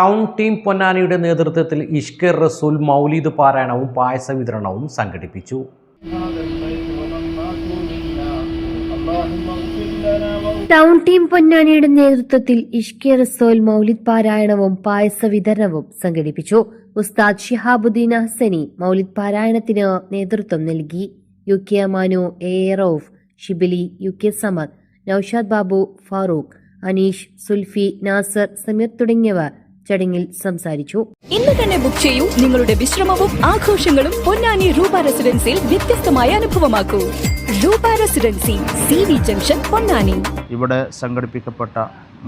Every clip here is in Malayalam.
ടൗൺ ടീം പൊന്നാനിയുടെ നേതൃത്വത്തിൽ ഇഷ്കർ റസൂൽ മൗലീദ് പാരായണവും പായസ വിതരണവും സംഘടിപ്പിച്ചു. ടൗൺ ടീം പൊന്നാനിയുടെ നേതൃത്വത്തിൽ ഇഷ്കി റസോൽ മൗലിദ് പാരായണവും പായസ വിതരണവും സംഘടിപ്പിച്ചു. ഉസ്താദ് ഷിഹാബുദ്ദീൻ ഹസനി മൗലിദ് പാരായണത്തിന് നേതൃത്വം നൽകി. U K Amanu A Rauf Shibili U K Samad Noushad Babu Farooq Aneesh Sulfi Nasar Sameer തുടങ്ങിയവർ ചടങ്ങിൽ സംസാരിച്ചു. ഇന്ന് തന്നെ ബുക്ക് ചെയ്യൂ. നിങ്ങളുടെ വിശ്രമവും ആഘോഷങ്ങളും പൊന്നാനി രൂപ റെസിഡൻസിയിൽ വ്യത്യസ്തമായ അനുഭവമാക്കൂ. Roopa residency C V junction Ponnani. ഇവിടെ സംഘടിപ്പിക്കപ്പെട്ട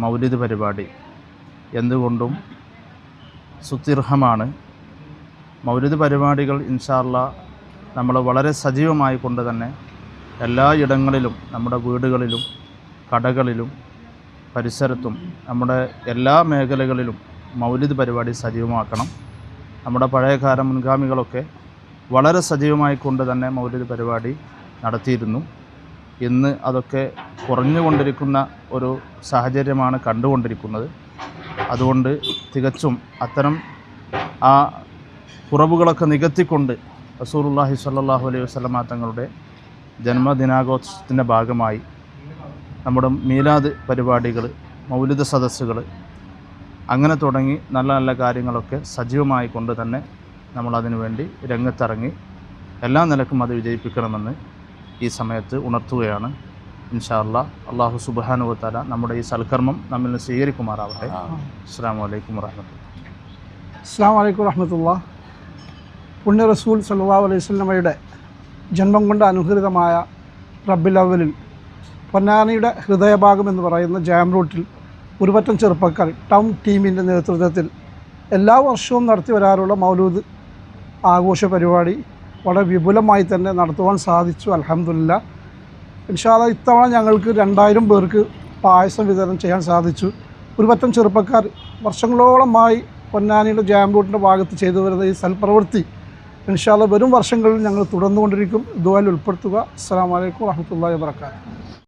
മൗലിദ് പരിപാടി എന്തുകൊണ്ടും സുതിർഹമാണ് മൗലിദ് പരിപാടികൾ ഇൻഷാല്ല നമ്മൾ വളരെ സജീവമായി കൊണ്ട് തന്നെ എല്ലാ ഇടങ്ങളിലും നമ്മുടെ വീടുകളിലും കടകളിലും പരിസരത്തും നമ്മുടെ എല്ലാ മേഖലകളിലും മൗലിദ് പരിപാടി സജീവമാക്കണം. നമ്മുടെ പഴയകാല മുൻഗാമികളൊക്കെ വളരെ സജീവമായി കൊണ്ട് തന്നെ മൗലിദ് പരിപാടി നടത്തിയിരുന്നു. ഇന്ന് അതൊക്കെ കുറഞ്ഞുകൊണ്ടിരിക്കുന്ന ഒരു സാഹചര്യമാണ് കണ്ടുകൊണ്ടിരിക്കുന്നത്. അതുകൊണ്ട് തികച്ചും അത്തരം ആ കുറവുകളൊക്കെ നികത്തിക്കൊണ്ട് റസൂലുള്ളാഹി സ്വല്ലല്ലാഹു അലൈഹി വസല്ലമ തങ്ങളുടെ ജന്മദിനാഘോഷത്തിന്റെ ഭാഗമായി നമ്മുടെ മീലാദ് പരിപാടികൾ മൗലിക സദസ്സുകൾ അങ്ങനെ തുടങ്ങി നല്ല നല്ല കാര്യങ്ങളൊക്കെ സജീവമായി കൊണ്ട് തന്നെ നമ്മളതിനു വേണ്ടി രംഗത്തിറങ്ങി എല്ലാ നിലക്കും അത് വിജയിപ്പിക്കണമെന്ന് ഈ സമയത്ത് ഉണർത്തുകയാണ്. ഇൻഷാല്ല അള്ളാഹു സുബാനുവത്താല നമ്മുടെ ഈ സൽക്കർമ്മം നമ്മിൽ നിന്ന് സ്വീകരിക്കുമാറാവട്ടെ. അസ്സാം വലൈക്കും വാഹമത്തുള്ള അസ്സാം വലൈക്കും വറഹമത്തുള്ള പുണ്യ റസൂൽ സല്ലാ അലൈഹി സ്വലമയുടെ ജന്മം കൊണ്ട് അനുഹൃതമായ റബ്ബിൽ അവലിൽ പൊന്നാനിയുടെ ഹൃദയഭാഗം എന്ന് പറയുന്ന ജാം റൂട്ടിൽ ഒരുപറ്റം ചെറുപ്പക്കാർ ടൗൺ ടീമിന്റെ നേതൃത്വത്തിൽ എല്ലാ വർഷവും നടത്തി വരാറുള്ള മൗലൂദ് ആഘോഷ പരിപാടി വളരെ വിപുലമായി തന്നെ നടത്തുവാൻ സാധിച്ചു അലഹമില്ല ഇൻഷാല്ല ഇത്തവണ ഞങ്ങൾക്ക് രണ്ടായിരം പേർക്ക് പായസം വിതരണം ചെയ്യാൻ സാധിച്ചു. ഒരുപറ്റം ചെറുപ്പക്കാർ വർഷങ്ങളോളമായി പൊന്നാനിയുടെ ജാം റൂട്ടിന്റെ ഭാഗത്ത് ചെയ്തു വരുന്ന ഈ സൽപ്രവൃത്തി ഇൻഷാല്ല വരും വർഷങ്ങളിൽ ഞങ്ങൾ തുടർന്നുകൊണ്ടിരിക്കും. ഇതുപോലെ ഉൾപ്പെടുത്തുക. അസ്സാം വലൈക്കും വാഹമത്തല്ലാ വാബർക്കാത്തു